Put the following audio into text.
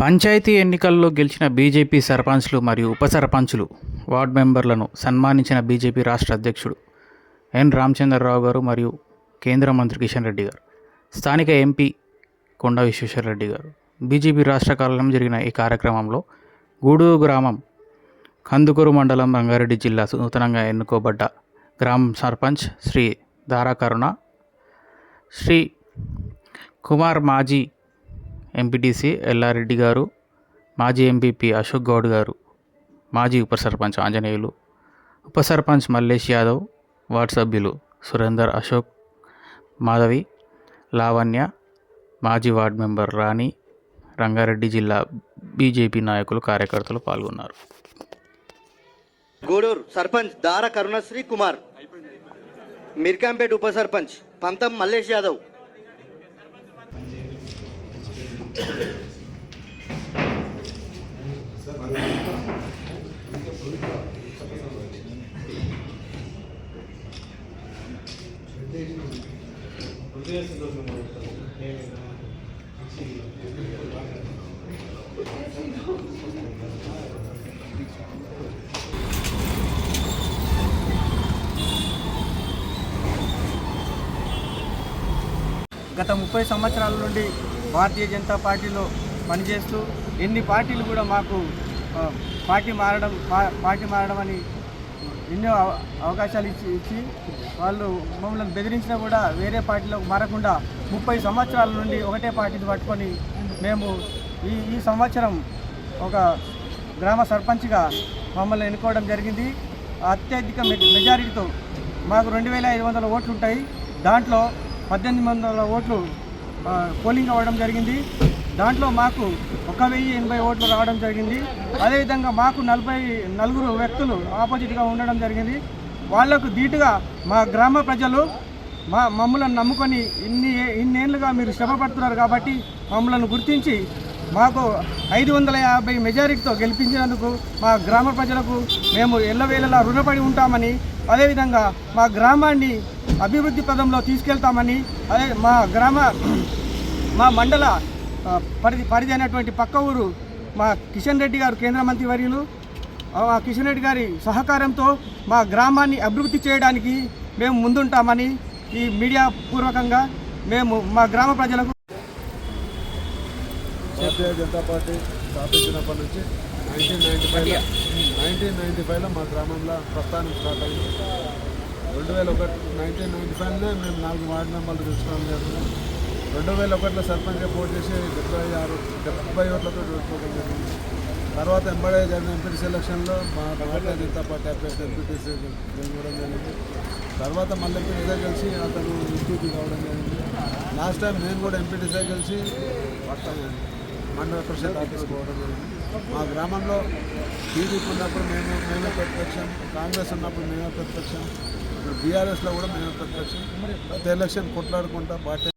పంచాయతీ ఎన్నికల్లో గెలిచిన బీజేపీ సర్పంచ్లు మరియు ఉప సర్పంచ్లు వార్డు మెంబర్లను సన్మానించిన బీజేపీ రాష్ట్ర అధ్యక్షుడు ఎన్ రామచంద్రరావు గారు మరియు కేంద్ర మంత్రి కిషన్ రెడ్డి గారు స్థానిక ఎంపీ కొండ విశ్వేశ్వరరెడ్డి గారు. బీజేపీ రాష్ట్ర కార్యాలయం జరిగిన ఈ కార్యక్రమంలో గూడూరు గ్రామం కందుకూరు మండలం రంగారెడ్డి జిల్లా నూతనంగా ఎన్నుకోబడ్డ గ్రామ సర్పంచ్ శ్రీ దారాకరుణ శ్రీ కుమార్ మాజీ ఎంపీటీసీ ఎల్లారెడ్డి గారు మాజీ ఎంపీపీ అశోక్ గౌడ్ గారు మాజీ ఉప సర్పంచ్ ఆంజనేయులు ఉప సర్పంచ్ మల్లేష్ యాదవ్ వార్డు సభ్యులు సురేందర్ అశోక్ మాధవి లావణ్య మాజీ వార్డు మెంబర్ రాణి రంగారెడ్డి జిల్లా బీజేపీ నాయకులు కార్యకర్తలు పాల్గొన్నారు. గూడూరు సర్పంచ్ దార కరుణశ్రీ కుమార్ మిర్కాంపేట్ ఉప సర్పంచ్ పంతం మల్లేష్ యాదవ్ Thank you. గత ముప్పై సంవత్సరాల నుండి భారతీయ జనతా పార్టీలో పనిచేస్తూ ఎన్ని పార్టీలు కూడా మాకు పార్టీ మారడం పా- పార్టీ మారడం అని ఎన్నో అవ- అవకాశాలు ఇచ్చి ఇచ్చి వాళ్ళు మమ్మల్ని బెదిరించినా కూడా వేరే పార్టీలోకి మారకుండా ముప్పై సంవత్సరాల నుండి ఒకటే పార్టీని పట్టుకొని మేము ఈ ఈ సంవత్సరం ఒక గ్రామ సర్పంచ్గా మమ్మల్ని ఎన్నుకోవడం జరిగింది. అత్యధిక మె- మెజారిటీతో మాకు రెండు వేల ఐదు వందల ఓట్లు ఉంటాయి. దాంట్లో పద్దెనిమిది వందల ఓట్లు పోలింగ్ అవ్వడం జరిగింది. దాంట్లో మాకు ఒక వెయ్యి ఎనభై ఓట్లు రావడం జరిగింది. అదేవిధంగా మాకు నలభై నలుగురు వ్యక్తులు ఆపోజిట్గా ఉండడం జరిగింది. వాళ్ళకు ధీటుగా మా గ్రామ ప్రజలు మా మమ్మలను నమ్ముకొని ఇన్ని ఇన్నేళ్ళుగా మీరు శ్రమపడుతున్నారు కాబట్టి మమ్మలను గుర్తించి మాకు ఐదు వందల యాభై మెజారిటీతో గెలిపించినందుకు మా గ్రామ ప్రజలకు మేము ఎల్లవేళలా రుణపడి ఉంటామని అదేవిధంగా మా గ్రామాన్ని అభివృద్ధి పదంలో తీసుకెళ్తామని అదే మా గ్రామ మా మండల పరిధి పరిధి అయినటువంటి పక్క ఊరు మా కిషన్ రెడ్డి గారు కేంద్ర మంత్రి వర్యులు. ఆ, మా కిషన్ రెడ్డి గారి సహకారంతో మా గ్రామాన్ని అభివృద్ధి చేయడానికి మేము ముందుంటామని ఈ మీడియా పూర్వకంగా మేము మా గ్రామ ప్రజలకు భారతీయ జనతా పార్టీ స్థాపించినప్పటి నుంచి నైన్టీన్ నైన్టీ ఫైవ్లో నైన్టీన్ నైన్టీ ఫైవ్లో మా గ్రామంలో ప్రస్థానం స్టార్ట్ అయింది. రెండు వేల ఒకటి నైన్టీన్ నైన్టీ ఫైవ్లో మేము నాలుగు వార్డు మెంబర్లు తెచ్చుకోవడం జరిగింది. రెండు వేల ఒకటిలో సర్పంచ్గా పోటీ చేసి డెబ్బై ఆరు డెబ్బై ఓట్లతో ఓడిపోవడం జరిగింది. తర్వాత ఎంబడే జరిగిన ఎంపీటీసీ ఎలక్షన్లో మా భారతీయ జనతా పార్టీ అభ్యర్థి ఎంపీటీసీ గెలవడం జరిగింది. తర్వాత మళ్ళీ ఎంపీటీసీ కలిసి అతను ఎంపీపీ కావడం జరిగింది. లాస్ట్ టైం నేను కూడా ఎంపీటీసీ కలిసి మండల పరిషత్ ఆఫీస్ పోవడం జరిగింది. మా గ్రామంలో టీడీపీ ఉన్నప్పుడు మేము మేమే ప్రతిపక్షం కాంగ్రెస్ ఉన్నప్పుడు మేమే ప్రతిపక్షం. ఇప్పుడు బీఆర్ఎస్లో కూడా మేమే ప్రతిపక్షం ప్రతి ఎలక్షన్ కొట్లాడుకుంటా పార్టీ